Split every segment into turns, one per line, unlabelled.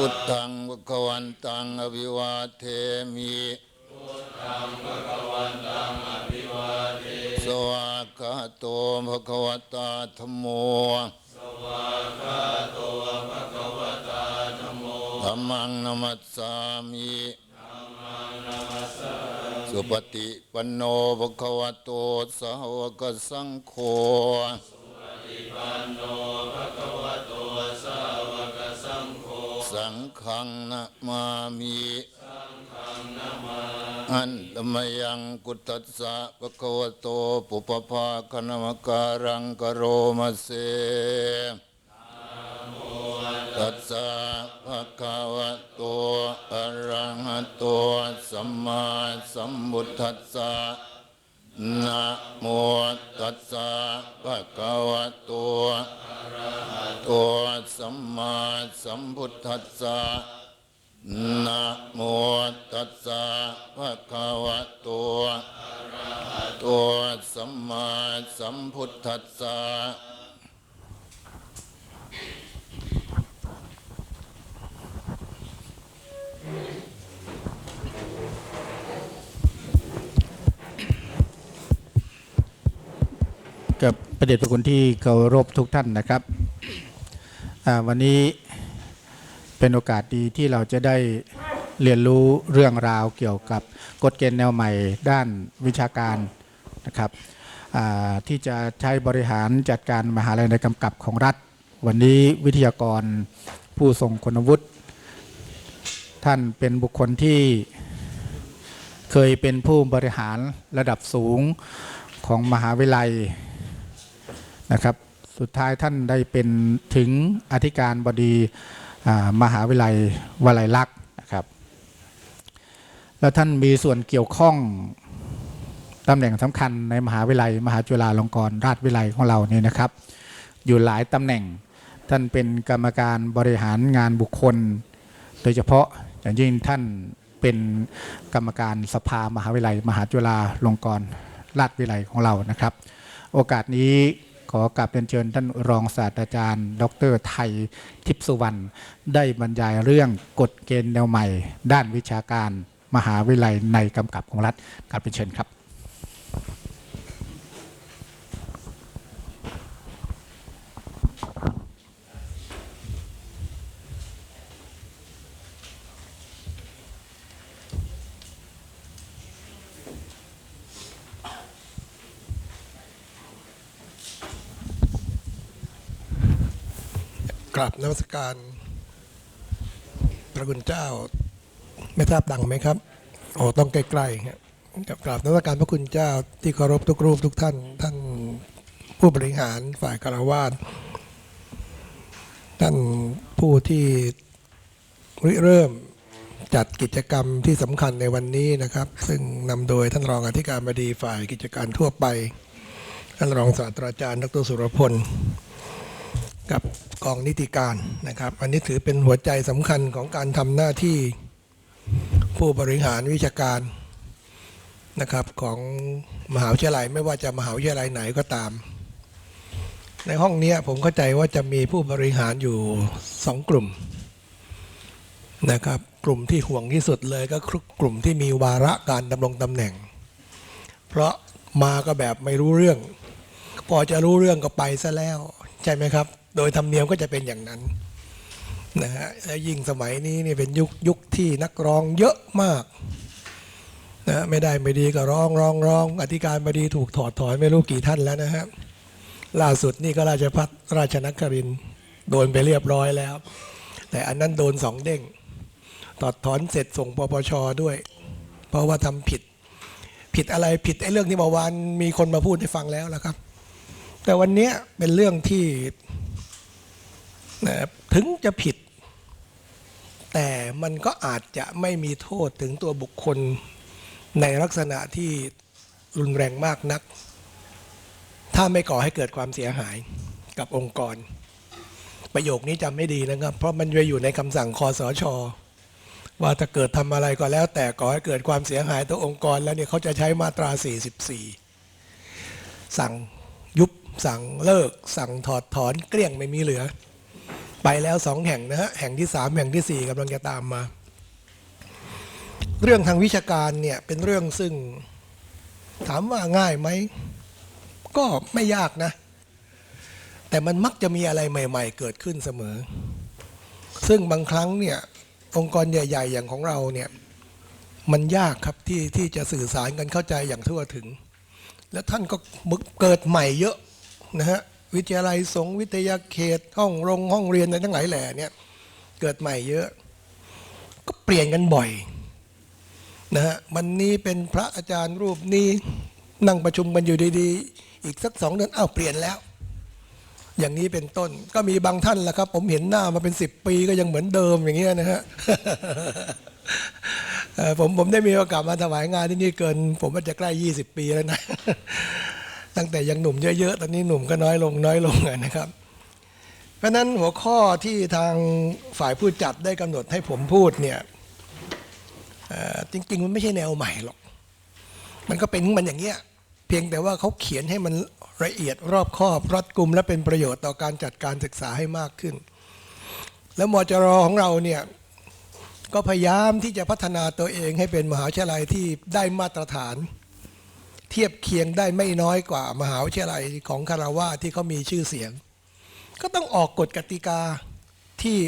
พุทธังภควันตังอภิวาเทมิสวากขาโตภควตาธมโมธรรมังนัมัสสามิสุปฏิปันโนภควโตสาวกสังโฆสัง ฆังนะมามิอันตมยังกุตตสสะภควโตปุปภาคณมการังกโรมเสตัสสะภะคะวะโตอะระหะโตสัมมาสัมพุทธัสสะนะโมตัสสะภะคะวะโต สัมมาสัมพุทธัสสะนะโมตัสสะภะคะวะโตอะระหะโตสัมมาสัมพุทธัสสะ
กับประเดชพระคุณที่เคารพทุกท่านนะครับ วันนี้เป็นโอกาสดีที่เราจะได้เรียนรู้เรื่องราวเกี่ยวกับกฎเกณฑ์แนวใหม่ด้านวิชาการนะครับที่จะใช้บริหารจัดการมหาลัยในกำกับของรัฐ วันนี้วิทยากรผู้ทรงคุณวุฒิท่านเป็นบุคคลที่เคยเป็นผู้บริหารระดับสูงของมหาวิทยาลัยนะครับ สุดท้ายท่านได้เป็นถึงอธิการบดีมหาวิทยาลัยวลัยลักษณ์นะครับ แล้วท่านมีส่วนเกี่ยวข้องตำแหน่งสำคัญในมหาวิทยาลัย มหาจุฬาลงกรณราชวิทยาลัยของเราเนี่ยนะครับ อยู่หลายตำแหน่งท่านเป็นกรรมการบริหารงานบุคคล โดยเฉพาะอย่างยิ่งท่านเป็นกรรมการสภามหาวิทยาลัย มหาจุฬาลงกรณราชวิทยาลัยของเรานะครับ โอกาสนี้ ขอกราบเป็นเชิญท่านรองศาสตราจารย์ ดรไทยทิพสุวรรณได้บรรยายเรื่องกฎเกณฑ์แนวใหม่ ด้านวิชาการมหาวิทยาลัยในกำกับของรัฐกราบเป็นเชิญครับ
กราบนวัสการ พระคุณเจ้า ไม่ทราบดังไหมครับโอ้ต้องใกล้ๆครับกับกราบนวัสการพระคุณเจ้าที่เคารพทุกรูปทุกท่าน ท่านผู้บริหารฝ่ายคารวาสท่านผู้ที่ริเริ่มจัดกิจกรรมที่สำคัญในวันนี้นะครับ ซึ่งนำโดยท่านรองอธิการบดีฝ่ายกิจการทั่วไป ท่านรองศาสตราจารย์ดรสุรพล กับกองนิติการนะครับ อันนี้ถือเป็นหัวใจสำคัญของการทำหน้าที่ผู้บริหารวิชาการนะครับของมหาวิทยาลัยไม่ว่าจะมหาวิทยาลัยไหนก็ตาม ในห้องนี้ผมเข้าใจว่าจะมีผู้บริหารอยู่สองกลุ่มนะครับกลุ่มที่ห่วงที่สุดเลยก็กลุ่มที่มีวาระการดำรงตำแหน่ง เพราะมาก็แบบไม่รู้เรื่อง พอจะรู้เรื่องก็ไปซะแล้ว ใช่ไหมครับ โดยธรรมเนียมก็จะเป็นอย่างนั้นนะฮะและยิ่งสมัยนี้นี่เป็นยุคยุคที่นักร้องเยอะมากนะไม่ได้ไม่ดีก็ร้องร้องร้องอธิการบดีถูกถอดถอนไม่รู้กี่ท่านแล้วนะฮะล่าสุดนี่ก็ราชพัฒราชนักครินโดนไปเรียบร้อยแล้ว แต่อันนั้นโดนสองเด้งถอดถอนเสร็จส่งปปชด้วย เพราะว่าทำผิด ผิดอะไรผิดไอ้เรื่องที่เมื่อวานมีคนมาพูดให้ฟังแล้วละครับ แต่วันนี้เป็นเรื่องที่ ถึงจะผิด แต่มันก็อาจจะไม่มีโทษถึงตัวบุคคลในลักษณะที่รุนแรงมากนัก ถ้าไม่ก่อให้เกิดความเสียหายกับองค์กร ประโยคนี้จำไม่ดีนะครับ เพราะมันไปอยู่ในคำสั่งคอสชว่าถ้าเกิดทำอะไรก็แล้ว แต่ก่อให้เกิดความเสียหายต่อองค์กรแล้วเนี่ยเขาจะใช้มาตรา 44 สั่งยุบสั่งเลิก สั่งถอดถอนเกลี้ยงไม่มีเหลือ ไปแล้วสองแห่งนะฮะแห่งที่สามแห่งที่สี่กำลังจะตามมา เรื่องทางวิชาการเนี่ยเป็นเรื่องซึ่งถามว่าง่ายไหม ก็ไม่ยากนะ แต่มันมักจะมีอะไรใหม่ ๆ เกิดขึ้นเสมอ ซึ่งบางครั้งเนี่ยองค์กรใหญ่ ๆ อย่างของเราเนี่ยมันยากครับที่ที่จะสื่อสารกันเข้าใจอย่างทั่วถึง แล้วท่านก็มึกเกิดใหม่เยอะนะฮะ วิทยาลัยสงวิทยาเขตห้องโรงห้องเรียนอะไรทั้งหลายแหล่เนี่ยเกิดใหม่เยอะ ก็เปลี่ยนกันบ่อยนะฮะวันนี้เป็นพระอาจารย์รูปนี้นั่งประชุมกันอยู่ดีๆ อีกสักสองเดือนอ้าวเปลี่ยนแล้ว อย่างนี้เป็นต้นก็มีบางท่านแหละครับ ผมเห็นหน้ามาเป็นสิบปีก็ยังเหมือนเดิมอย่างเงี้ยนะฮะผมผมได้มีโอกาสมาถวายงานที่นี่เกิน ผมว่าจะใกล้20ปีแล้วนะ ตั้งแต่ยังหนุ่มเยอะๆ ตอนนี้หนุ่มก็น้อยลงน้อยลงนะครับ เพราะนั้นหัวข้อที่ทางฝ่ายผู้จัดได้กำหนดให้ผมพูดเนี่ยจริงๆ มันไม่ใช่แนวใหม่หรอก มันก็เป็นมันอย่างเงี้ย เพียงแต่ว่าเขาเขียนให้มันละเอียดรอบคอบรัดกุม และเป็นประโยชน์ต่อการจัดการศึกษาให้มากขึ้น แล้วมจรของเราเนี่ยก็พยายามที่จะพัฒนาตัวเองให้เป็นมหาวิทยาลัยที่ได้มาตรฐาน ทียบเคียงได้ไม่น้อยกว่ามหาวิทยาลัยของคาราวาที่เขามีชื่อเสียง ก็ต้องออกกฎกติกาที่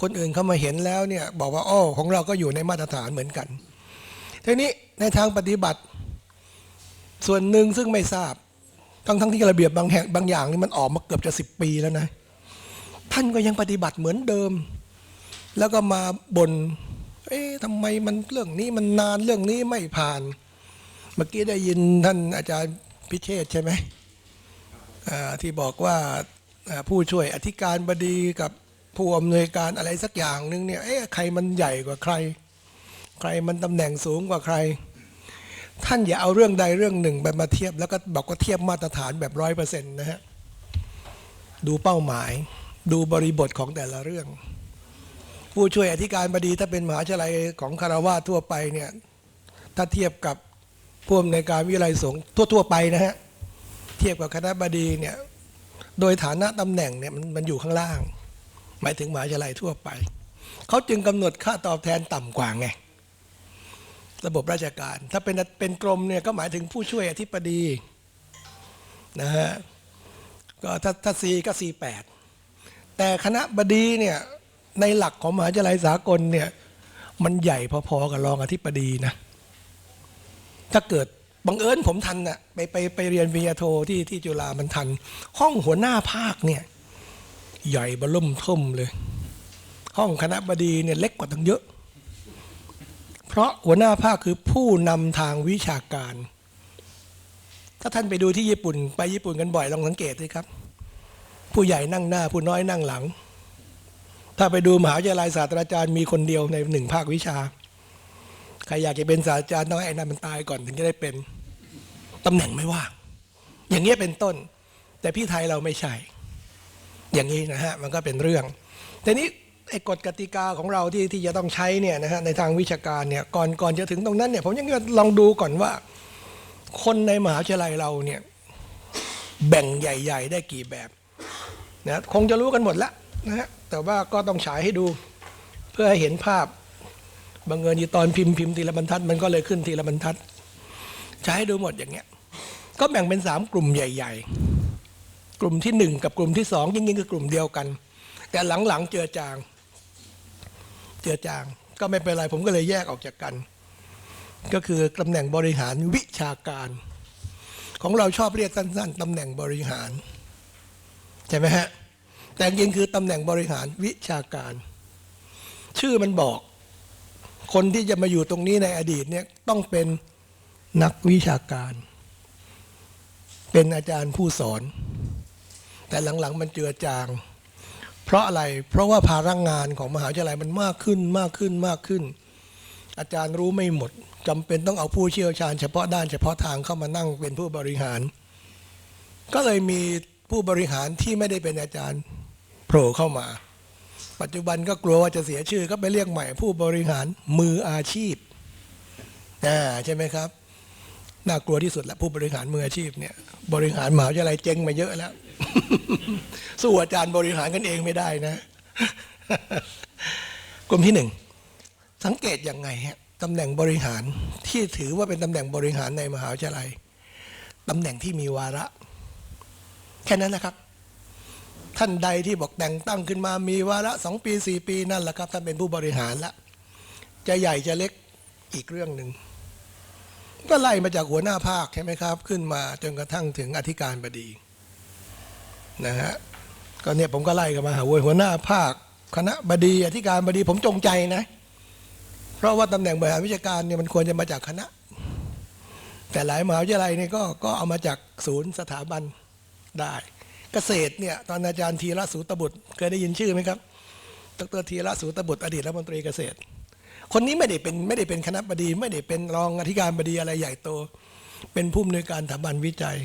คนอื่นเขามาเห็นแล้วเนี่ยบอกว่าอ้อของเราก็อยู่ในมาตรฐานเหมือนกันทีนี้ในทางปฏิบัติ ส่วนหนึ่งซึ่งไม่ทราบทั้งทั้งที่ระเบียบบางแห่งบางอย่างนี่มันออกมาเกือบจะสิบปีแล้วนะท่านก็ยังปฏิบัติเหมือนเดิม แล้วก็มาบน่นเอ๊ะทำไมมันเรื่องนี้มันนานเรื่องนี้ไม่ผ่าน เมื่อกี้ได้ยินท่านอาจารย์พิเชษใช่ไหมที่บอกว่าผู้ช่วยอธิการบดีกับผู้อำนวยการอะไรสักอย่างหนึ่งเนี่ยเอ๊ะใครมันใหญ่กว่าใคร ใครมันตำแหน่งสูงกว่าใคร ท่านอย่าเอาเรื่องใดเรื่องหนึ่งไปมาเทียบ แล้วก็บอกว่าเทียบมาตรฐานแบบร้อยเปอร์เซ็นต์นะฮะดูเป้าหมาย ดูบริบทของแต่ละเรื่อง ผู้ช่วยอธิการบดีถ้าเป็นมหาวิทยาลัยของคารวาทั่วไปเนี่ยถ้าเทียบกับ ผู้อำนวยการวิทยาลัยสงฆ์ทั่ว ๆ ไปนะฮะเทียบกับคณะบดีเนี่ยโดยฐานะตำแหน่งเนี่ยมันมันอยู่ข้างล่าง หมายถึงมหาวิทยาลัยทั่วไป เขาจึงกำหนดค่าตอบแทนต่ำกว่าไง ระบบราชการ ถ้าเป็นเป็นกรมเนี่ยก็หมายถึงผู้ช่วยอธิบดีนะฮะก็ถ้าถ้าซีก็ซีแปดแต่คณะบดีเนี่ยในหลักของมหาวิทยาลัยสากลเนี่ยมันใหญ่พอๆกับรองอธิบดีนะ ถ้าเกิดบังเอิญผมทันน่ะไปไปไปเรียนวิทยาโทที่ที่จุฬามันทัน ห้องหัวหน้าภาคเนี่ย ใหญ่บะล่มท่มเลย ห้องคณะบดีเนี่ยเล็กกว่าตั้งเยอะ เพราะหัวหน้าภาคคือผู้นำทางวิชาการ ถ้าท่านไปดูที่ญี่ปุ่น ไปญี่ปุ่นกันบ่อยลองสังเกตสิครับ ผู้ใหญ่นั่งหน้า ผู้น้อยนั่งหลัง ถ้าไปดูมหาวิทยาลัยศาสตราจารย์มีคนเดียวในหนึ่งภาควิชา รอยากจะเป็นศาสตราจารย์ต้องให้ไอ้นั่นมันตายก่อนถึงจะได้เป็นตำแหน่งไม่ว่างอย่างเงี้ยเป็นต้น แต่พี่ไทยเราไม่ใช่ อย่างนี้นะฮะมันก็เป็นเรื่อง แต่นี้ไอ้กฎกติกาของเราที่ที่จะต้องใช้เนี่ยนะฮะในทางวิชาการเนี่ยก่อนก่อนจะถึงตรงนั้นเนี่ยผมยังจะลองดูก่อนว่า คนในมหาวิทยาลัยเราเนี่ยแบ่งใหญ่ ๆ ได้กี่แบบนะคงจะรู้กันหมดแล้วนะฮะแต่ว่าก็ต้องฉายให้ดู เพื่อให้เห็นภาพ บางเงินอีตอนพิมพ์พิมพ์ทีละบรรทัด มันก็เลยขึ้นทีละบรรทัดฉายให้ดูหมดอย่างเงี้ย ก็แบ่งเป็นสามกลุ่มใหญ่ ๆ กลุ่มที่หนึ่งกับกลุ่มที่สองจริงๆคือกลุ่มเดียวกัน แต่หลังๆเจือจาง เจือจาง ก็ไม่เป็นไรผมก็เลยแยกออกจากกัน ก็คือตำแหน่งบริหารวิชาการ ของเราชอบเรียกสั้น ๆตำแหน่งบริหารใช่ไหมฮะแต่จริงคือตำแหน่งบริหารวิชาการ ชื่อมันบอก คนที่จะมาอยู่ตรงนี้ในอดีตเนี่ยต้องเป็นนักวิชาการ เป็นอาจารย์ผู้สอน แต่หลังๆมันเจือจาง เพราะอะไรเพราะว่าภาระงานของมหาวิทยาลัยมันมากขึ้นมากขึ้นมากขึ้น อาจารย์รู้ไม่หมดจำเป็นต้องเอาผู้เชี่ยวชาญเฉพาะด้านเฉพาะทางเข้ามานั่งเป็นผู้บริหาร ก็เลยมีผู้บริหารที่ไม่ได้เป็นอาจารย์โผล่เข้ามา ปัจจุบันก็กลัวว่าจะเสียชื่อก็ไปเรียกใหม่ผู้บริหารมืออาชีพอ่าใช่ไหมครับน่ากลัวที่สุดและผู้บริหารมืออาชีพเนี่ย บริหารมหาวิทยาลัยเจ๊งมาเยอะแล้ว สู้อาจารย์บริหารกันเองไม่ได้นะ กลุ่มที่หนึ่งสังเกตยังไงฮะตำแหน่งบริหารที่ถือว่าเป็นตำแหน่งบริหารในมหาวิทยาลัยตำแหน่งที่มีวาระ แค่นั้นนะครับ ท่านใดที่บอกแต่งตั้งขึ้นมามีวาระสองปีสี่ปีนั่นแหละครับท่านเป็นผู้บริหารละจะใหญ่จะเล็กอีกเรื่องหนึ่งก็ไล่มาจากหัวหน้าภาคใช่ไหมครับ ขึ้นมาจนกระทั่งถึงอธิการบดีนะฮะก็เนี่ยผมก็ไล่กันมาหาหัวหน้าภาค คณะบดีอธิการบดีผมจงใจนะ เพราะว่าตำแหน่งบริหารวิชาการเนี่ยมันควรจะมาจากคณะ แต่หลายมหาวิทยาลัยเนี่ยก็ก็เอามาจากศูนย์สถาบันได้ เกษตรเนี่ยตอนอาจารย์ธีระสูตบุตร เคยได้ยินชื่อไหมครับ ดรธีระสูตบุตรอดีตรัฐมนตรีเกษตร คนนี้ไม่ได้เป็นไม่ได้เป็นคณะบดี ไม่ได้เป็นรองอธิการบดีอะไรใหญ่โต เป็นผู้อำนวยการสถาบันวิจัย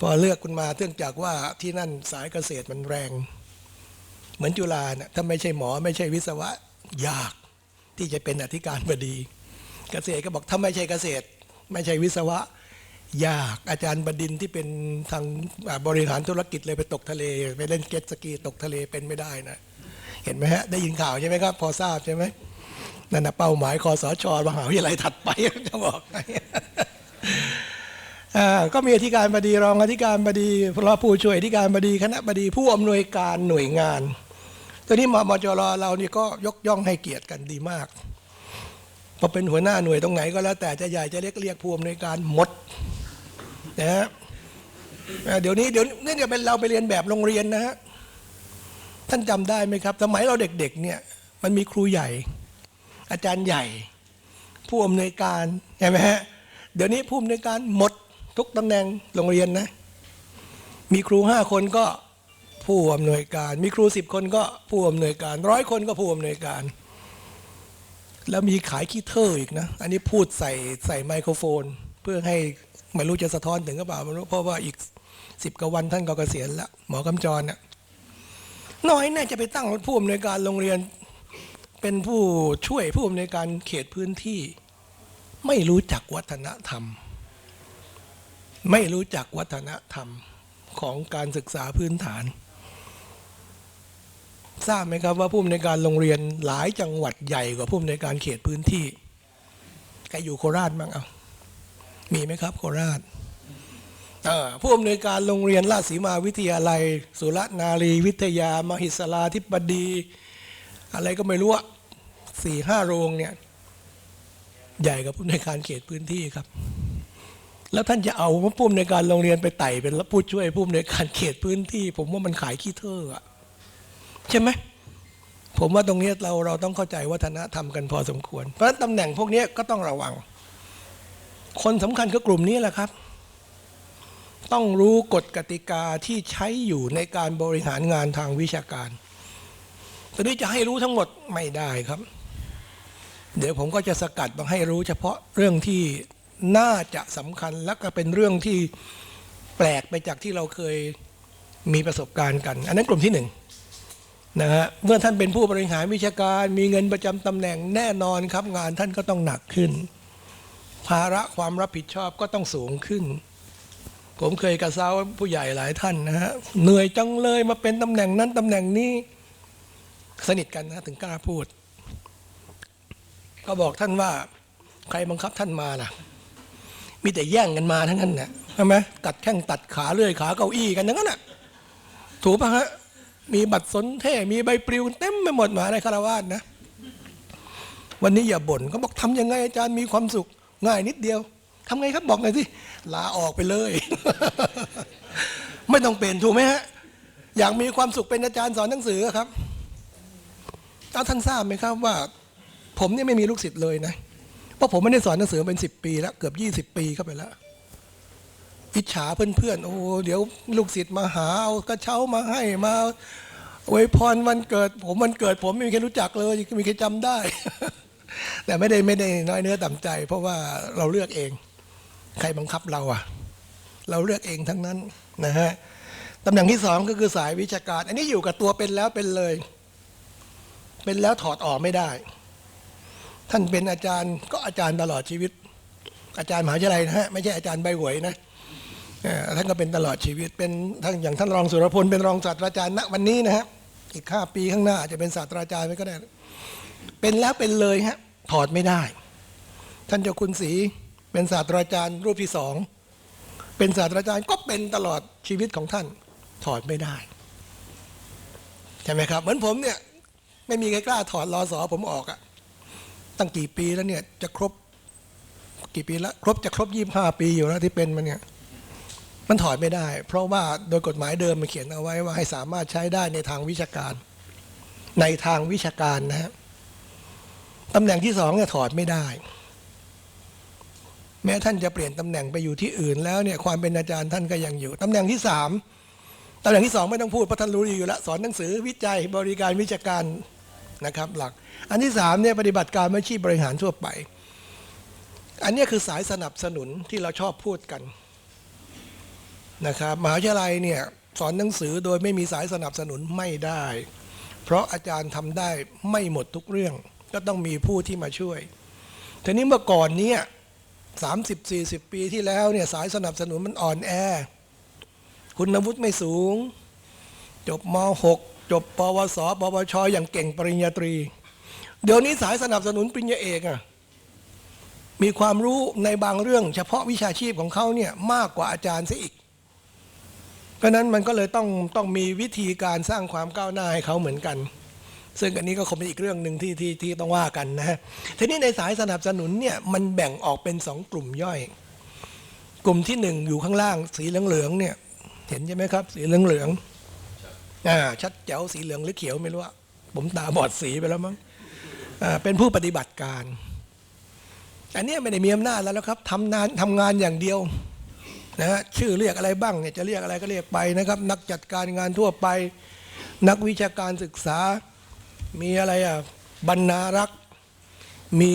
พอเลือกคุณมาเนื่องจากว่าที่นั่นสายเกษตรมันแรง เหมือนจุฬาเนี่ยถ้าไม่ใช่หมอไม่ใช่วิศวะยากที่จะเป็นอธิการบดี เกษตรก็บอกถ้าไม่ใช่เกษตร ไม่ใช่วิศวะ ยากอาจารย์บดินที่เป็นทางบริหารธุรกิจเลยไปตกทะเล ไปเล่นเก็ตสกีตกทะเลเป็นไม่ได้นะ เห็นไหมฮะ ได้ยินข่าวใช่ไหมครับ พอทราบใช่ไหมนั่นนะเป้าหมายคอสชมหาวิทยาลัยถัดไปจะบอกก็มีอธิการบดีรองอธิการบดีรองผู้ช่วยอธิการบดีคณะบดีผู้อำนวยการหน่วยงานตัวนี้มมจรเรานี่ก็ยกย่องให้เกียรติกันดีมากพอเป็นหัวหน้าหน่วยตรงไหนก็แล้วแต่จะใหญ่จะเล็กเรียกผู้อำนวยการหมด นะฮะเดี๋ยวนี้เดี๋ยวนี่เดี๋ยเป็นเราไปเรียนแบบโรงเรียนนะฮะท่านจำได้ไหมครับ สมัยเราเด็กๆเนี่ย มันมีครูใหญ่ อาจารย์ใหญ่ ผู้อำนวยการใช่ไหมฮะเดี๋ยวนี้ผู้อำนวยการหมดทุกตำแหน่งโรงเรียนนะ มีครูห้าคนก็ผู้อำนวยการ มีครูสิบคนก็ผู้อำนวยการร้อยคนก็ผู้อำนวยการ แล้วมีขายขี้เท่ออีกนะ อันนี้พูดใส่ใส่ไมโครโฟน เพื่อให้ ไม่รู้จะสะท้อนถึงหรือเปล่าไม่รู้เพราะว่าอีกสิบกว่าวันท่านก็เกษียณแล้วหมอกำจรน่ะน้อยแน่จะไปตั้งผู้อำนวยการโรงเรียน เป็นผู้ช่วยผู้อำนวยการเขตพื้นที่ ไม่รู้จักวัฒนธรรม ไม่รู้จักวัฒนธรรมของการศึกษาพื้นฐาน ทราบไหมครับว่าผู้อำนวยการโรงเรียนหลายจังหวัดใหญ่กว่าผู้อำนวยการเขตพื้นที่ใครอยู่โคราชบ้างเอา มีไหมครับ โคราชผู้อำนวยการโรงเรียนราชสีมาวิทยาลัย สุรนารีวิทยา มหิศลาธิบดี อะไรก็ไม่รู้อะสี่ห้าโรงเนี่ย ใหญ่กว่าผู้อำนวยการเขตพื้นที่ครับ แล้วท่านจะเอาผู้อำนวยการโรงเรียนไปไต่เป็นผู้ช่วยผู้อำนวยการเขตพื้นที่ ผมว่ามันขายขี้เท่ออะใช่ไหมผมว่าตรงนี้เราเราต้องเข้าใจวัฒนธรรมกันพอสมควร เพราะฉะนั้นตำแหน่งพวกนี้ก็ต้องระวัง คนสำคัญก็กลุ่มนี้แหละครับ ต้องรู้กฎกติกาที่ใช้อยู่ในการบริหารงานทางวิชาการตอนนี้จะให้รู้ทั้งหมดไม่ได้ครับ เดี๋ยวผมก็จะสกัดมาให้รู้เฉพาะเรื่องที่น่าจะสำคัญและก็เป็นเรื่องที่แปลกไปจากที่เราเคยมีประสบการณ์กัน อันนั้นกลุ่มที่หนึ่งนะฮะเมื่อท่านเป็นผู้บริหารวิชาการ มีเงินประจำตำแหน่งแน่นอนครับ งานท่านก็ต้องหนักขึ้น ภาระความรับผิดชอบก็ต้องสูงขึ้น ผมเคยกระซ้าผู้ใหญ่หลายท่านนะฮะเหนื่อยจังเลยมาเป็นตำแหน่งนั้นตำแหน่งนี้ สนิทกันนะถึงกล้าพูด ก็บอกท่านว่า ใครบังคับท่านมาล่ะ มีแต่แย่งกันมาทั้งนั้นน่ะใช่ไหมตัดแข้งตัดขาเลื่อยขาเก้าอี้กันทั้งนั้นน่ะถูกปะฮะมีบัตรสนเท่มีใบปลิวเต็มไปหมดมาในคารวาสนะ วันนี้อย่าบ่นเขาบอกทำยังไงอาจารย์มีความสุข ง่ายนิดเดียวทำไงครับบอกหน่อยสิลาออกไปเลย ไม่ต้องเป็นถูกไหมฮะอยากมีความสุขเป็นอาจารย์สอนหนังสือครับเอาท่านทราบไหมครับว่า ผมเนี่ยไม่มีลูกศิษย์เลยนะเพราะผมไม่ได้สอนหนังสือเป็นสิบปีแล้วเกือบยี่สิบปีเข้าไปแล้วอิจฉาเพื่อนๆโอ้เดี๋ยวลูกศิษย์มาหาเอากระเช้ามาให้มาอวยพรวันเกิด ผมวันเกิด ผมไม่มีใครรู้จักเลยไม่มีใครจำได้ แต่ไม่ได้ไม่ได้น้อยเนื้อต่ำใจ เพราะว่าเราเลือกเอง ใครบังคับเราอะ เราเลือกเองทั้งนั้นนะฮะตำแหน่งที่สองก็คือสายวิชาการ อันนี้อยู่กับตัวเป็นแล้วเป็นเลย เป็นแล้วถอดออกไม่ได้ ท่านเป็นอาจารย์ก็อาจารย์ตลอดชีวิต อาจารย์มหาวิทยาลัยนะฮะไม่ใช่อาจารย์ใบหวยนะท่านก็เป็นตลอดชีวิตเป็นทั้งอย่างท่านรองสุรพลเป็นรองศาสตราจารย์ณวันนี้นะฮะอีกห้าปีข้างหน้าอาจจะเป็นศาสตราจารย์ไปก็ได้ เป็นแล้วเป็นเลยฮะ ถอดไม่ได้ ท่านเจ้าคุณศรีเป็นศาสตราจารย์รูปที่สองเป็นศาสตราจารย์ก็เป็นตลอดชีวิตของท่าน ถอดไม่ได้ใช่ไหมครับ เหมือนผมเนี่ยไม่มีใครกล้าถอดรอสอผมออกอะตั้งกี่ปีแล้วเนี่ยจะครบกี่ปีแล้วครบจะครบยี่ห้าปีอยู่แล้วที่เป็นมันเนี่ยมันถอดไม่ได้ เพราะว่าโดยกฎหมายเดิมมันเขียนเอาไว้ว่าให้สามารถใช้ได้ในทางวิชาการ ในทางวิชาการนะฮะ ตำแหน่งที่สองเนี่ยถอดไม่ได้ แม้ท่านจะเปลี่ยนตำแหน่งไปอยู่ที่อื่นแล้วเนี่ยความเป็นอาจารย์ท่านก็ยังอยู่ตำแหน่งที่สามตำแหน่งที่สองไม่ต้องพูดเพราะท่านรู้ดีอยู่แล้วสอนหนังสือวิจัยบริการวิชาการนะครับ หลัก อันที่สามเนี่ยปฏิบัติการอาชีพบริหารทั่วไป อันนี้คือสายสนับสนุนที่เราชอบพูดกันนะครับมหาวิทยาลัยเนี่ยสอนหนังสือโดยไม่มีสายสนับสนุนไม่ได้ เพราะอาจารย์ทำได้ไม่หมดทุกเรื่อง ก็ต้องมีผู้ที่มาช่วยทีนี้เมื่อก่อนเนี้สามสิบสี่สิบปีที่แล้วเนี่ยสายสนับสนุนมันอ่อนแอ คุณวุฒิไม่สูง จบม .6 จบปวสปวชอย่างเก่งปริญญาตรี เดี๋ยวนี้สายสนับสนุนปริญญาเอกอะมีความรู้ในบางเรื่อง เฉพาะวิชาชีพของเขาเนี่ยมากกว่าอาจารย์ซะอีกเพราะนั้นมันก็เลยต้องต้องมีวิธีการสร้างความก้าวหน้าให้เขาเหมือนกัน ซึ่งอันนี้ก็คงเป็นอีกเรื่องหนึ่งที่ที่ที่ต้องว่ากันนะฮะทีนี้ในสายสนับสนุนเนี่ยมันแบ่งออกเป็นสองกลุ่มย่อย กลุ่มที่หนึ่งอยู่ข้างล่างสีเหลืองๆเนี่ยเห็นใช่ไหมครับ สีเหลืองๆอ่าชัดแจ๋วสีเหลืองหรือเขียวไม่รู้อะผมตาบอดสีไปแล้วมั้งอ่าเป็นผู้ปฏิบัติการอันนี้ไม่ได้มีอำนาจแล้วครับทำงานทำงานอย่างเดียวนะฮะชื่อเรียกอะไรบ้างเนี่ยจะเรียกอะไรก็เรียกไปนะครับ นักจัดการงานทั่วไป นักวิชาการศึกษา มีอะไรอะบรรณารักษ์ มี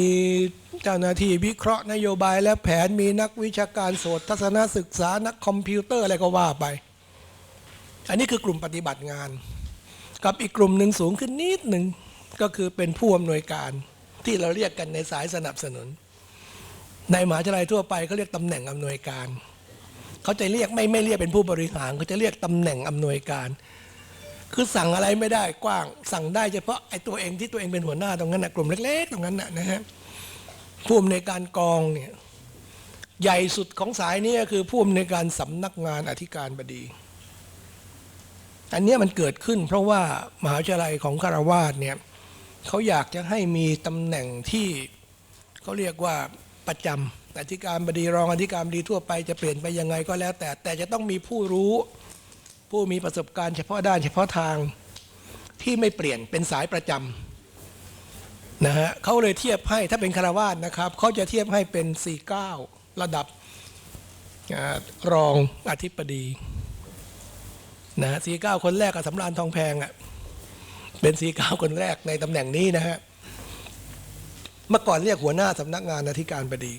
เจ้าหน้าที่วิเคราะห์นโยบายและแผนมีนักวิชาการโสตทัศนศึกษานักคอมพิวเตอร์อะไรก็ว่าไป อันนี้คือกลุ่มปฏิบัติงาน กับอีกกลุ่มหนึ่งสูงขึ้นนิดหนึ่งก็คือเป็นผู้อำนวยการที่เราเรียกกันในสายสนับสนุน ในมหาวิทยาลัยทั่วไปเขาเรียกตำแหน่งอำนวยการเขาจะเรียกไม่ไม่เรียกเป็นผู้บริหารเขาจะเรียกตำแหน่งอำนวยการ คือสั่งอะไรไม่ได้กว้าง สั่งได้เฉพาะไอ้ตัวเองที่ตัวเองเป็นหัวหน้าตรงนั้นนะกลุ่มเล็ก ๆ ตรงนั้นนะนะฮะผู้อำนวยการกองเนี่ยใหญ่สุดของสายนี้คือผู้อำนวยการสำนักงานอธิการบดี อันนี้มันเกิดขึ้น เพราะว่ามหาวิทยาลัยของคารวาสเนี่ยเขาอยากจะให้มีตำแหน่งที่เขาเรียกว่าประจำอธิการบดีรองอธิการบดีทั่วไปจะเปลี่ยนไปยังไงก็แล้วแต่ แต่จะต้องมีผู้รู้ ผู้มีประสบการณ์เฉพาะด้านเฉพาะทางที่ไม่เปลี่ยนเป็นสายประจำนะฮะเขาเลยเทียบให้ถ้าเป็นคารวาสนะครับเขาจะเทียบให้เป็น 49 ระดับอรองอธิบดีนะสี่เก้าคนแรกกับสำรานทองแพงอะ่ะเป็นสี่เก้าคนแรกในตำแหน่งนี้นะฮะเมื่อก่อนเรียกหัวหน้าสำนักงานอธิการบดี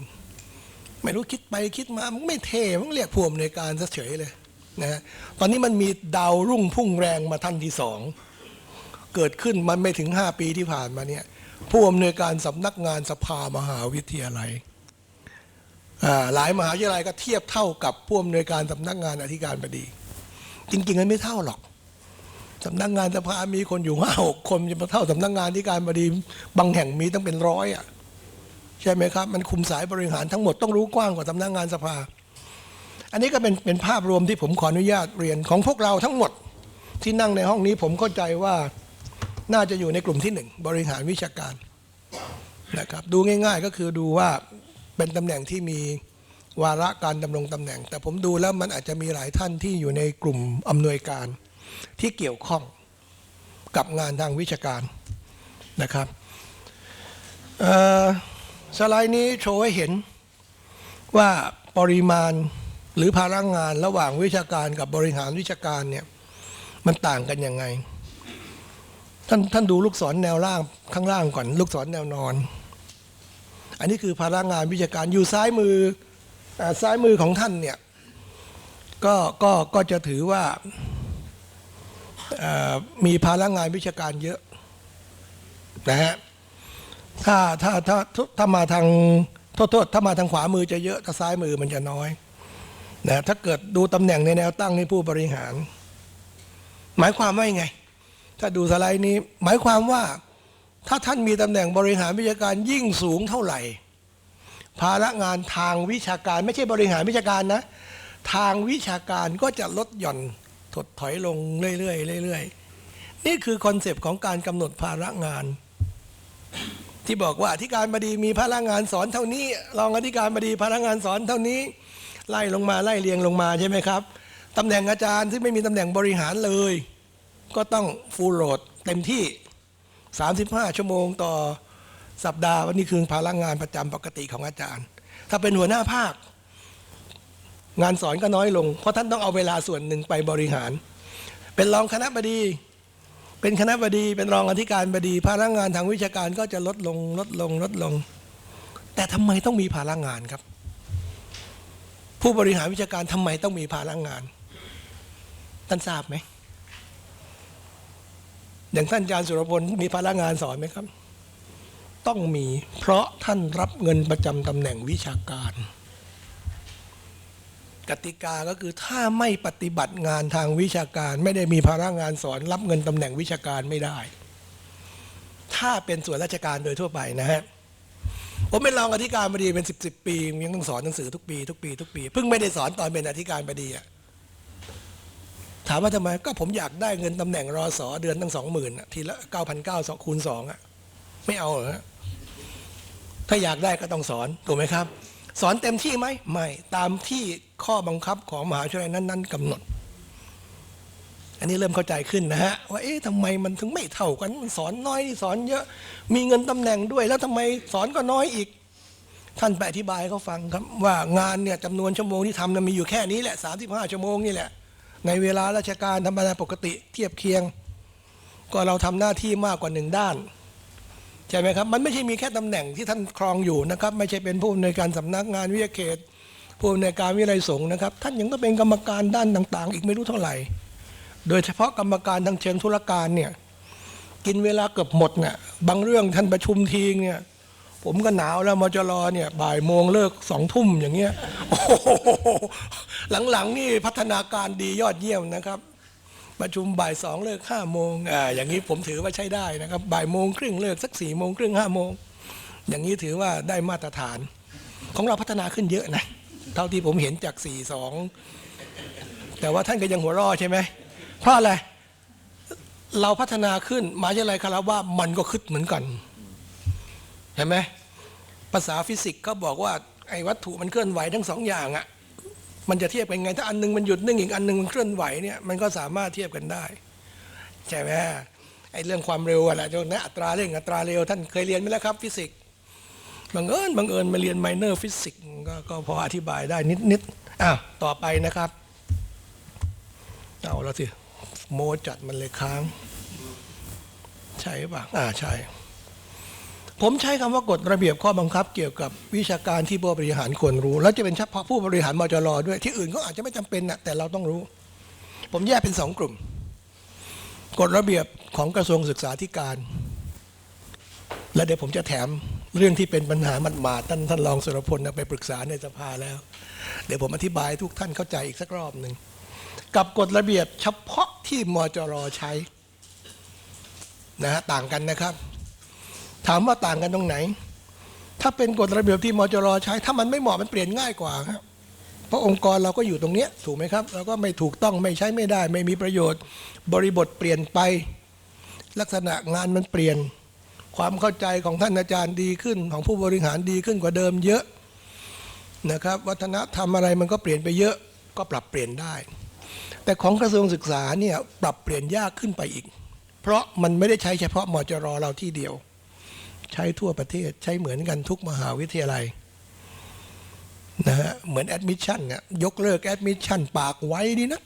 ไม่รู้คิดไปคิดมามันไม่เท่มันเรียกผู้อำนวยการเฉยเลย นะฮะตอนนี้มันมีดาวรุ่งพุ่งแรงมาท่านที่สอง เกิดขึ้นมันไม่ถึงห้าปีที่ผ่านมาเนี่ยผู้อำนวยการสำนักงานสภามหาวิทยาลัย หลายมหาวิทยาลัยก็เทียบเท่ากับผู้อำนวยการสำนักงานอธิการบดี จริงๆมันไม่เท่าหรอกสำนักงานสภามีคนอยู่ห้าหกคนจะมาเท่าสำนักงานที่การบดีบางแห่งมีตั้งเป็นร้อยอะใช่ไหมครับ มันคุมสายบริหารทั้งหมดต้องรู้กว้างกว่าสำนักงานสภา อันนี้ก็เป็นเป็นภาพรวมที่ผมขออนุญาตเรียนของพวกเราทั้งหมดที่นั่งในห้องนี้ผมเข้าใจว่าน่าจะอยู่ในกลุ่มที่หนึ่งบริหารวิชาการนะครับดูง่าย ๆ ก็คือดูว่าเป็นตำแหน่งที่มีวาระการดำรงตำแหน่ง แต่ผมดูแล้วมันอาจจะมีหลายท่านที่อยู่ในกลุ่มอำนวยการที่เกี่ยวข้องกับงานทางวิชาการนะครับสไลด์นี้โชว์ให้เห็นว่าปริมาณ หรือพลังงานระหว่างวิชาการกับบริหารวิชาการเนี่ยมันต่างกันยังไง ท่านท่านดูลูกศรแนวล่างข้างล่างก่อน ลูกศรแนวนอน อันนี้คือพลังงานวิชาการอยู่ซ้ายมืออซ้ายมือของท่านเนี่ยก็ก็ก็จะถือว่ามีพลังงานวิชาการเยอะนะฮะถ้าถ้าถ้าถ้ามาทางโทษโทษถ้ามาทางขวามือจะเยอะถ้าซ้ายมือมันจะน้อย นะถ้าเกิดดูตำแหน่งในแนวตั้งในผู้บริหาร หมายความว่ายังไง ถ้าดูสไลด์นี้ หมายความว่า ถ้าท่านมีตำแหน่งบริหารวิชาการยิ่งสูงเท่าไหร่ ภาระงานทางวิชาการ ไม่ใช่บริหารวิชาการนะ ทางวิชาการก็จะลดหย่อนถดถอยลงเรื่อยๆเรื่อยๆนี่คือคอนเซปต์ของการกำหนดภาระงาน ที่บอกว่าอธิการบดีมีภาระงานสอนเท่านี้รองอธิการบดีภาระงานสอนเท่านี้ ไล่ลงมาไล่เรียงลงมาใช่ไหมครับตำแหน่งอาจารย์ที่ไม่มีตำแหน่งบริหารเลย ก็ต้องฟูลโหลดเต็มที่ 35 ชั่วโมงต่อสัปดาห์วันนี้คือภาระงานประจำปกติของอาจารย์ ถ้าเป็นหัวหน้าภาค งานสอนก็น้อยลง เพราะท่านต้องเอาเวลาส่วนหนึ่งไปบริหาร เป็นรองคณะบดี เป็นคณะบดีเป็นรองอธิการบดีภาระงานทางวิชาการก็จะลดลงลดลงลดลง แต่ทำไมต้องมีภาระงานครับ ผู้บริหารวิชาการทำไมต้องมีภาระงาน ท่านทราบไหม อย่างท่านอาจารย์สุรพลมีภาระงานสอนไหมครับ ต้องมีเพราะท่านรับเงินประจำตำแหน่งวิชาการ กติกาก็คือถ้าไม่ปฏิบัติงานทางวิชาการ ไม่ได้มีภาระงานสอน รับเงินตำแหน่งวิชาการไม่ได้ ถ้าเป็นส่วนราชการโดยทั่วไปนะฮะ ผมเป็นรองอธิการบดีเป็นสิบสิบปียังต้องสอนหนังสือทุกปีทุกปีทุกปีเพิ่งไม่ได้สอนตอนเป็นอธิการบดีอะถามว่าทำไมก็ผมอยากได้เงินตำแหน่งรอสอเดือนตั้งสองหมื่นทีละเก้าพันเก้าสองคูณสองอะไม่เอาเหรอถ้าอยากได้ก็ต้องสอนถูกไหมครับ สอนเต็มที่ไหมไม่ตามที่ข้อบังคับของมหาวิทยาลัยนั้น ๆกำหนด อันนี้เริ่มเข้าใจขึ้นนะฮะว่าเอ๊ะทำไมมันถึงไม่เท่ากันมันสอนน้อยนี่สอนเยอะมีเงินตำแหน่งด้วย แล้วทำไมสอนก็น้อยอีก ท่านไปอธิบายเขาฟังครับว่างานเนี่ยจำนวนชั่วโมงที่ทำนะมีอยู่แค่นี้แหละ 35 ชั่วโมงนี่แหละ ในเวลาราชการธรรมดาปกติเทียบเคียง ก็เราทำหน้าที่มากกว่าหนึ่งด้านใช่ไหมครับมันไม่ใช่มีแค่ตำแหน่งที่ท่านครองอยู่นะครับไม่ใช่เป็นผู้อำนวยการสำนักงานวิทยาเขตผู้อำนวยการวิทยาลัยสงฆ์นะครับ ท่านยังก็เป็นกรรมการด้านต่าง ๆ อีกไม่รู้เท่าไหร่ โดยเฉพาะกรรมการทางเชิงธุรการเนี่ยกินเวลาเกือบหมดเนี่ยบางเรื่องท่านประชุมทีเนี่ยผมก็หนาวแล้วมจรเนี่ยบ่ายโมงเลิกสองทุ่มอย่างเงี้ยโอ้โหหลังๆนี่พัฒนาการดียอดเยี่ยมนะครับ ประชุมบ่ายสองเลิกห้าโมงอ่าอย่างนี้ผมถือว่าใช้ได้นะครับบ่ายโมงครึ่งเลิกสักสี่โมงครึ่งห้าโมงอย่างนี้ถือว่าได้มาตรฐาน ของเราพัฒนาขึ้นเยอะนะเท่าที่ผมเห็นจากสี่สองแต่ว่าท่านก็ยังหัวรอใช่ไหม เพราะอะไร เราพัฒนาขึ้นมหาวิทยาลัยคารวะมันก็ขึ้นเหมือนกันเห็นไหมภาษาฟิสิกส์เขาบอกว่าไอ้วัตถุมันเคลื่อนไหวทั้งสองอย่างอะ่ะมันจะเทียบกันไง ถ้าอันหนึงมันหยุดนิ่งอีกอันหนึงมันเคลื่อนไหวเนี่ยมันก็สามารถเทียบกันได้ใช่ไหมไอ้เรื่องความเร็วอะไรจนนะอัตราเร่งอัตราเร็วท่านเคยเรียนไหมแล้วครับ ฟิสิกส์บังเอิญบังเอิญมาเรียนไมเนอร์ฟิสิกส์ก็พออธิบายได้นิดนิดๆอะต่อไปนะครับ เอาแล้วสิ โมจัดมันเลยค้าง ใช่ป่ะอ่าใช่ ผมใช้คำว่ากฎระเบียบข้อบังคับ เกี่ยวกับวิชาการที่ผู้บริหารควรรู้ แล้วจะเป็นเฉพาะผู้บริหารมจรด้วยที่อื่นก็อาจจะไม่จำเป็นนะแต่เราต้องรู้ ผมแยกเป็นสองกลุ่มกฎระเบียบของกระทรวงศึกษาธิการ และเดี๋ยวผมจะแถมเรื่องที่เป็นปัญหามันมาดท่านท่านรองสุรพลไปปรึกษาในสภาแล้ว เดี๋ยวผมอธิบายทุกท่านเข้าใจอีกสักรอบหนึ่ง กับกฎระเบียบเฉพาะที่มจรใช้นะฮะต่างกันนะครับ ถามว่าต่างกันตรงไหน ถ้าเป็นกฎระเบียบที่มจรใช้ ถ้ามันไม่เหมาะมันเปลี่ยนง่ายกว่าครับเพราะองค์กรเราก็อยู่ตรงเนี้ยถูกไหมครับ เราก็ไม่ถูกต้องไม่ใช้ไม่ได้ ไม่มีประโยชน์ บริบทเปลี่ยนไป ลักษณะงานมันเปลี่ยน ความเข้าใจของท่านอาจารย์ดีขึ้น ของผู้บริหารดีขึ้นกว่าเดิมเยอะนะครับ วัฒนธรรมอะไรมันก็เปลี่ยนไปเยอะก็ปรับเปลี่ยนได้ แต่ของกระทรวงศึกษาเนี่ยปรับเปลี่ยนยากขึ้นไปอีก เพราะมันไม่ได้ใช้เฉพาะมจรเราที่เดียว ใช้ทั่วประเทศใช้เหมือนกันทุกมหาวิทยาลัยนะฮะเหมือนแอดมิชชั่นเนี่ยยกเลิกแอดมิชชั่นปากไว้ดีนะ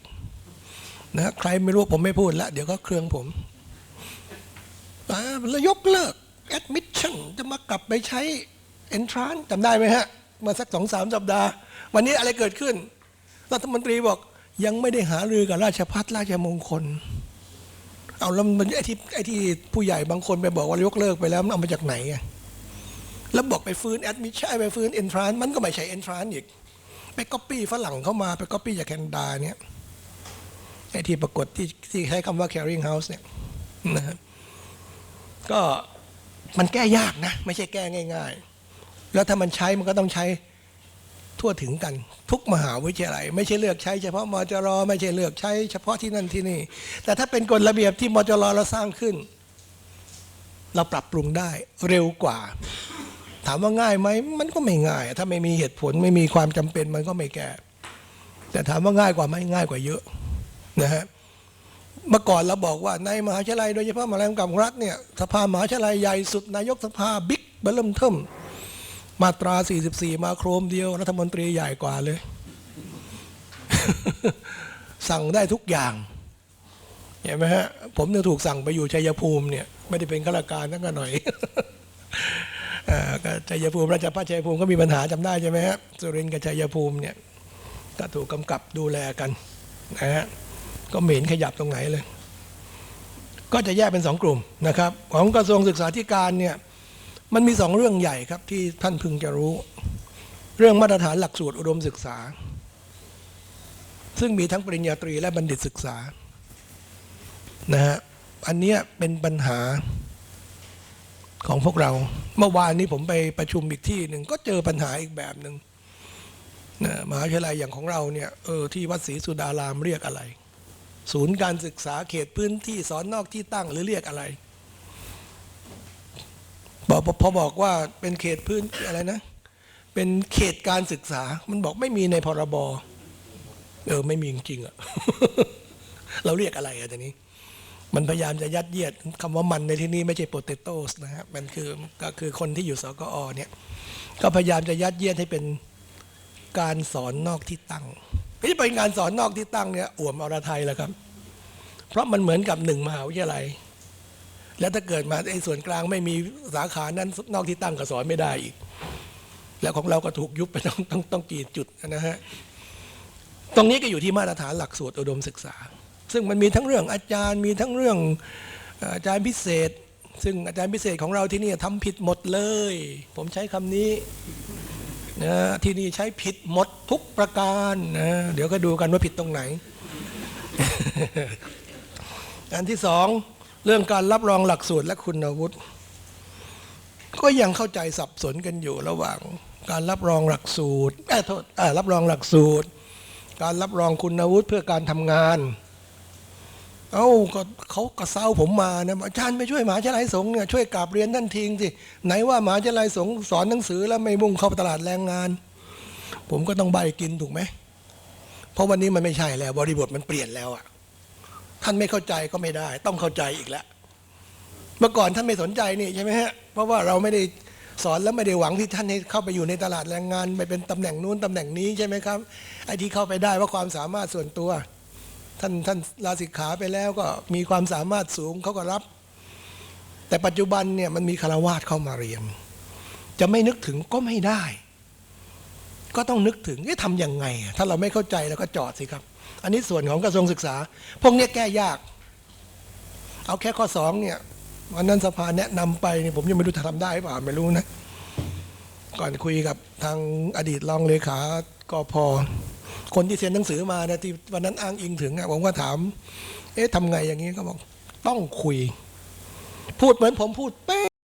นะใครไม่รู้ผมไม่พูดละเดี๋ยวก็เครื่องผมอ่าแล้วยกเลิกแอดมิชชั่นจะมากลับไปใช้เอนทรานจำได้ไหมฮะ เมื่อสักสองสามสัปดาห์ วันนี้อะไรเกิดขึ้น รัฐมนตรีบอก ยังไม่ได้หารือกับราชพัฒราชมงคล เอาแล้วมันไอ้ที่ไอ้ที่ผู้ใหญ่บางคนไปบอกว่ายกเลิกไปแล้วมันเอามาจากไหนแล้วบอกไปฟื้นแอดมิชชั่นไปฟื้นเอนทรานมันก็ไม่ใช่เอนทรานอีกไปก๊อปปี้ฝรั่งเข้ามาไปก๊อปปี้จากแคนาดาเนี่ยไอ้ที่ปรากฏที่ที่ใช้คำว่า carrying house เนี่ยนะฮะก็มันแก้ยากนะ ไม่ใช่แก้ง่าย ๆ แล้วถ้ามันใช้มันก็ต้องใช้ ทั่วถึงกัน ทุกมหาวิทยาลัย ไม่ใช่เลือกใช้เฉพาะมจรไม่ใช่เลือกใช้ เฉพาะที่นั่นที่นี่ แต่ถ้าเป็นกฎระเบียบที่มจรเราสร้างขึ้น เราปรับปรุงได้เร็วกว่า ถามว่าง่ายไหมมันก็ไม่ง่าย ถ้าไม่มีเหตุผลไม่มีความจำเป็นมันก็ไม่แก้แต่ถามว่าง่ายกว่าไหมง่ายกว่าเยอะนะฮะเมื่อก่อนเราบอกว่าในมหาวิทยาลัยโดยเฉพาะมหาวิทยาลัยของรัฐเนี่ยสภามหาวิทยาลัยใหญ่สุดนายกสภาบิ๊กเบลเริ่มเทิม มาตรา 44 มาโครมเดียว รัฐมนตรีใหญ่กว่าเลย สั่งได้ทุกอย่างเห็นไหมฮะ ผมเนี่ยถูกสั่งไปอยู่ชัยภูมิเนี่ย ไม่ได้เป็นข้าราชการนั่นก็หน่อยอ่อก็ชัยภูมิราชพัฒชัยภูมิก็มีปัญหาจำได้ใช่ไหมฮะสุรินทร์กับชัยภูมิเนี่ยก็ถูกกำกับดูแลกันนะฮะก็เหม็นขยับตรงไหนเลย ก็จะแยกเป็นสองกลุ่มนะครับ ของกระทรวงศึกษาธิการเนี่ย มันมีสองเรื่องใหญ่ครับที่ท่านพึงจะรู้ เรื่องมาตรฐานหลักสูตรอุดมศึกษา ซึ่งมีทั้งปริญญาตรีและบัณฑิตศึกษานะฮะอันเนี้ยเป็นปัญหาของพวกเรา เมื่อวานนี้ผมไปประชุมอีกที่หนึ่งก็เจอปัญหาอีกแบบหนึ่งนะมหาวิทยาลัยอย่างของเราเนี่ยเออที่วัดศรีสุดารามเรียกอะไร ศูนย์การศึกษาเขตพื้นที่สอนนอกที่ตั้งหรือเรียกอะไร บอกพอบอกว่าเป็นเขตพื้นอะไรนะ เป็นเขตการศึกษา มันบอกไม่มีในพรบเออไม่มีจริงๆอะเราเรียกอะไรอะทีนี้ มันพยายามจะยัดเยียดคำว่ามันในที่นี้ไม่ใช่โปเตโต้นะฮะมันคือก็คือคนที่อยู่สกอเนี่ย ก็พยายามจะยัดเยียดให้เป็นการสอนนอกที่ตั้งที่เป็นการสอนนอกที่ตั้งเนี่ยอ่วมอรไทยแหละครับ เพราะมันเหมือนกับหนึ่งมหาวิทยาลัย แล้วถ้าเกิดมาไอ้ส่วนกลางไม่มีสาขานั้นนอกที่ตั้งก็สอนไม่ได้อีก แล้วของเราก็ถูกยุบไปต้องต้องต้องกี่จุดนะฮะตรงนี้ก็อยู่ที่มาตรฐานหลักสูตรอุดมศึกษา ซึ่งมันมีทั้งเรื่องอาจารย์มีทั้งเรื่องเอ่ออาจารย์พิเศษ ซึ่งอาจารย์พิเศษของเราที่นี่ทำผิดหมดเลย ผมใช้คำนี้นะที่นี่ใช้ผิดหมดทุกประการนะเดี๋ยวก็ดูกันว่าผิดตรงไหน อันที่สอง เรื่องการรับรองหลักสูตรและคุณวุฒิก็ยังเข้าใจสับสนกันอยู่ระหว่าง การรับรองหลักสูตรเอ้ยโทษเอ่อรับรองหลักสูตร การรับรองคุณวุฒิเพื่อการทำงาน เอ้าก็เขากระเซ้าผมมานะอาจารย์ไปช่วยหมหาวิทยาลัยสงฆ์เนี่ยช่วยกราบเรียนท่านทิ้งสิไหนว่าหมหาวิทยาลัยสงฆ์สอนหนังสือแล้วไม่มุ่งเข้าตลาดแรงงาน ผมก็ต้องใบกินถูกไหมเพราะวันนี้มันไม่ใช่แล้ว บริบทมันเปลี่ยนแล้วอะ ท่านไม่เข้าใจก็ไม่ได้ ต้องเข้าใจอีกแล้วเมื่อก่อนท่านไม่สนใจนี่ใช่ไหมฮะเพราะว่าเราไม่ได้สอนแล้วไม่ได้หวังที่ท่านให้เข้าไปอยู่ในตลาดแรงงาน ไปเป็นตำแหน่งนู้นตำแหน่งนี้ใช่ไหมครับไอ้ที่เข้าไปได้ว่าความสามารถส่วนตัว ท่านท่านลาสิกขาไปแล้วก็มีความสามารถสูงเขาก็รับ แต่ปัจจุบันเนี่ยมันมีคารวาสเข้ามาเรียน จะไม่นึกถึงก็ไม่ได้ ก็ต้องนึกถึงจะทำยังไง ถ้าเราไม่เข้าใจเราก็จอดสิครับ อันนี้ส่วนของกระทรวงศึกษา พวกเนี้ยแก้ยาก เอาแค่ข้อสองเนี่ยวันนั้นสภาแนะนำไปเนี่ยผมยังไม่รู้จะทำได้หรือเปล่าไม่รู้นะ ก่อนคุยกับทางอดีตรองเลขากพคนที่เซ็นหนังสือมานะที่วันนั้นอ้างอิงถึงอะผมก็ถาม เอ๊ะทำไงอย่างนี้ก็บอก ต้องคุย พูดเหมือนผมพูดเป๊ะ